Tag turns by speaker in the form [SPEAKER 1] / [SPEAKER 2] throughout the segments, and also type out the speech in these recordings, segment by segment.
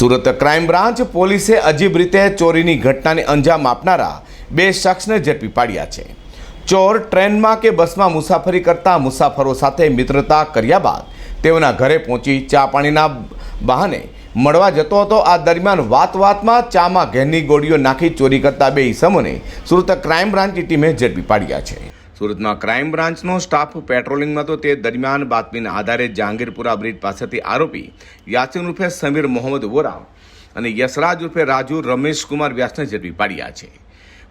[SPEAKER 1] Surat crime branch પોલીસે અજીબ રીતે ચોરીની ઘટનાને અંજામ આપનારા બે શખ્સને ઝડપી પાડ્યા છે. ચોર ટ્રેનમાં કે બસમાં મુસાફરી કરતા મુસાફરો સાથે મિત્રતા કર્યા બાદ તેઓના ઘરે પહોંચી ચા પાણીના બહાને મળવા જતો હતો. આ દરમિયાન વાત વાતમાં ચામાં ઘેરની ગોળીઓ નાખી ચોરી કરતા બે ઈસમોને સુરત ક્રાઇમ બ્રાન્ચની ટીમે ઝડપી પાડ્યા છે. સુરતમાં ક્રાઇમ બ્રાન્ચનો સ્ટાફ પેટ્રોલિંગમાં હતો તે દરમિયાન બાતમીના આધારે જહાંગીરપુરા બ્રિજ પાસેથી આરોપી યાસીન ઉર્ફે સમીર મોહમ્મદ વોરા અને યશરાજ ઉર્ફે રાજુ રમેશ કુમાર વ્યાસને ઝડપી પાડ્યા છે.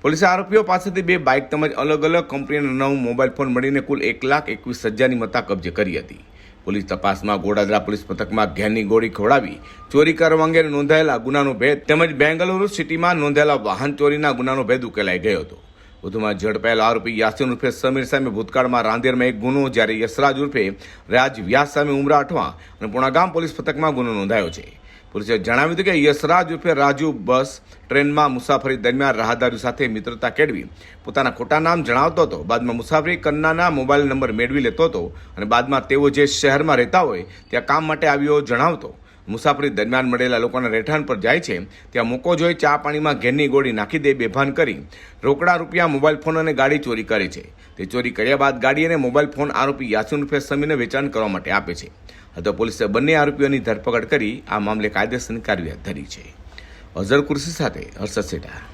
[SPEAKER 1] પોલીસે આરોપીઓ પાસેથી બે બાઇક તેમજ અલગ અલગ કંપનીના નવ મોબાઈલ ફોન મળીને કુલ એક લાખ એકવીસ હજારની મત્તા કબજે કરી હતી. પોલીસ તપાસમાં ગોડાદરા પોલીસ મથકમાં ઘેરની ગોળી ખવડાવી, ચોરી કરવા અંગે નોંધાયેલા ગુનાનો ભેદ તેમજ બેંગલુરુ સિટીમાં નોંધાયેલા વાહન ચોરીના ગુનાનો ભેદ ઉકેલાઈ ગયો હતો. વધુમાં ઝડપાયેલા આરોપી યાસીન ઉર્ફે સમીર સામે ભૂતકાળમાં રાંદેરમાં એક ગુનો જ્યારે યશરાજ ઉર્ફે રાજ વ્યાસ સામે ઉમરા અઠવા અને પુણાગામ પોલીસ પથકમાં ગુનો નોંધાયો છે. પોલીસે જણાવ્યું હતું કે યશરાજ ઉર્ફે રાજુ બસ ટ્રેનમાં મુસાફરી દરમિયાન રાહદારીઓ સાથે મિત્રતા કેળવી પોતાના ખોટા નામ જણાવતો હતો. બાદમાં મુસાફરી કરનારના મોબાઈલ નંબર મેળવી લેતો હતો અને બાદમાં તેઓ જે શહેરમાં રહેતા હોય ત્યાં કામ માટે આવ્યો જણાવતો. મુસાફરી દરમિયાન મળેલા લોકોના રહેઠાણ પર જાય છે, ત્યાં મૂકો જોઈ ચા પાણીમાં ઘેરની ગોળી નાખી દે બેભાન કરી, રોકડા રૂપિયા, મોબાઈલ ફોન અને ગાડી ચોરી કરે છે. તે ચોરી કર્યા બાદ ગાડી અને મોબાઈલ ફોન આરોપી યાસીન રૂપે સમીને વેચાણ કરવા માટે આપે છે. હતો પોલીસે બંને આરોપીઓની ધરપકડ કરી આ મામલે કાયદેસરની કાર્યવાહી ધરી છે. અઝર કુર્સી સાથે હર્ષદ સેઠા.